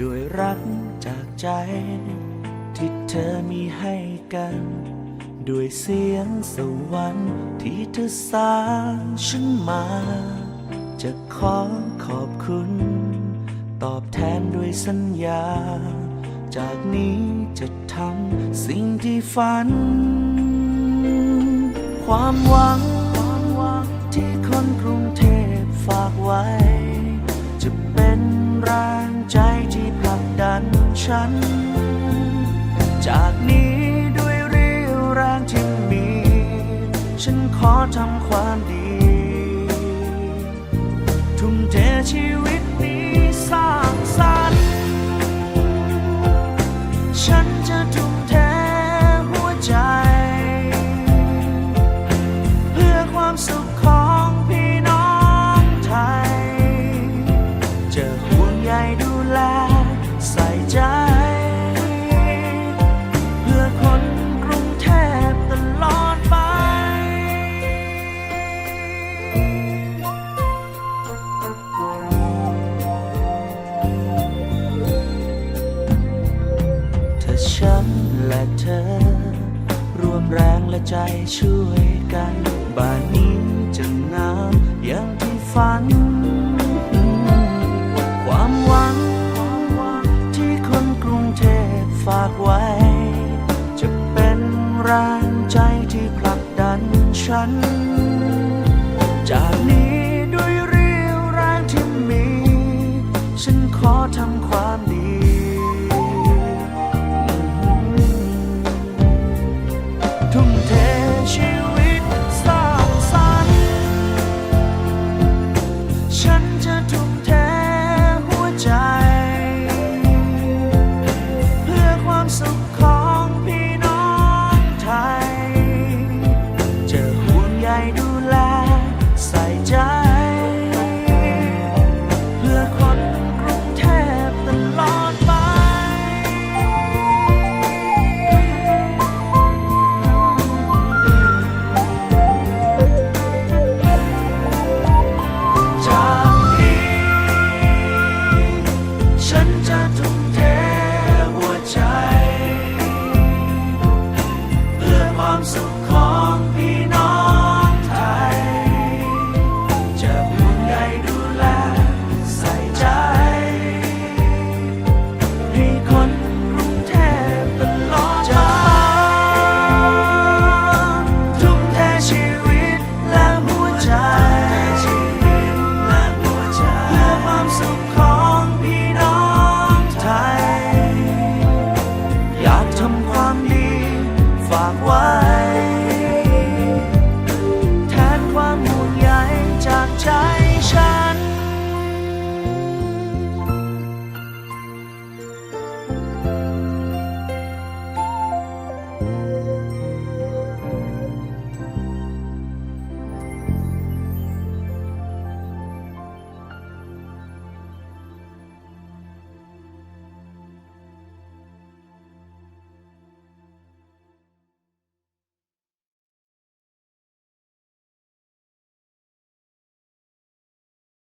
ด้วยรักจากใจ ที่เธอมีให้กัน ด้วยเสียงสวรรค์ที่เธอสร้างฉันมา จะขอขอบคุณ ตอบแทนด้วยสัญญา จากนี้จะทำสิ่งที่ฝัน ความหวัง ฉัน จากนี้ด้วยเรี่ยวแรงที่มี ฉันขอทำความดี ทุ่มเทชีวิตนี้สร้าง ฉันและเธอ รวมแรงและใจช่วยกัน บ้านนี้จะงามอย่างที่ฝัน ความหวังที่คนกรุงเทพฝากไว้ จะเป็นแรงใจที่ผลักดันฉัน จากนี้ ความสุขของพี่ ให้คนกรุงเทพตลอดมทุ่มเทชีวิตและหัวใจเพื่อความสุขของพี่น้องไทย อยากทำความดีฝากไว้ Bye.